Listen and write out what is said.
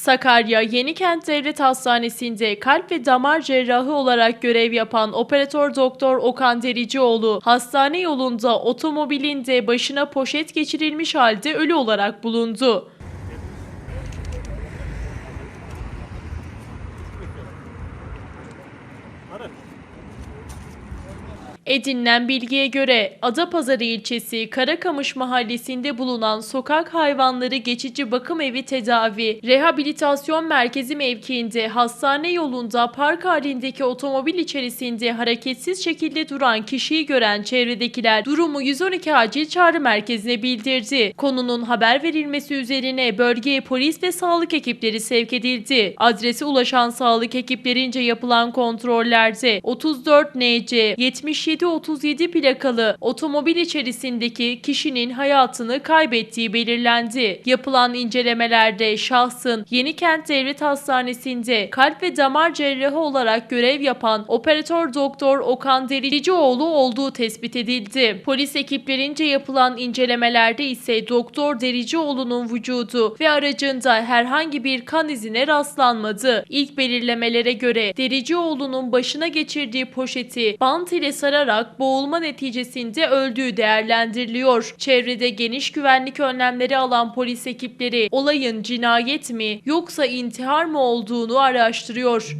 Sakarya Yenikent Devlet Hastanesi'nde kalp ve damar cerrahı olarak görev yapan operatör doktor Okan Dericioğlu hastane yolunda otomobilinde başına poşet geçirilmiş halde ölü olarak bulundu. Edinilen bilgiye göre Adapazarı ilçesi Karakamış mahallesinde bulunan sokak hayvanları geçici bakım evi tedavi rehabilitasyon merkezi mevkiinde hastane yolunda park halindeki otomobil içerisinde hareketsiz şekilde duran kişiyi gören çevredekiler durumu 112 acil çağrı merkezine bildirdi. Konunun haber verilmesi üzerine bölgeye polis ve sağlık ekipleri sevk edildi. Adrese ulaşan sağlık ekiplerince yapılan kontrollerde 34 NC 77 37 plakalı otomobil içerisindeki kişinin hayatını kaybettiği belirlendi. Yapılan incelemelerde şahsın Yenikent Devlet Hastanesi'nde kalp ve damar cerrahı olarak görev yapan operatör doktor Okan Dericioğlu olduğu tespit edildi. Polis ekiplerince yapılan incelemelerde ise doktor Dericioğlu'nun vücudu ve aracında herhangi bir kan izine rastlanmadı. İlk belirlemelere göre Dericioğlu'nun başına geçirdiği poşeti bant ile sararak boğulma neticesinde öldüğü değerlendiriliyor. Çevrede geniş güvenlik önlemleri alan polis ekipleri olayın cinayet mi yoksa intihar mı olduğunu araştırıyor.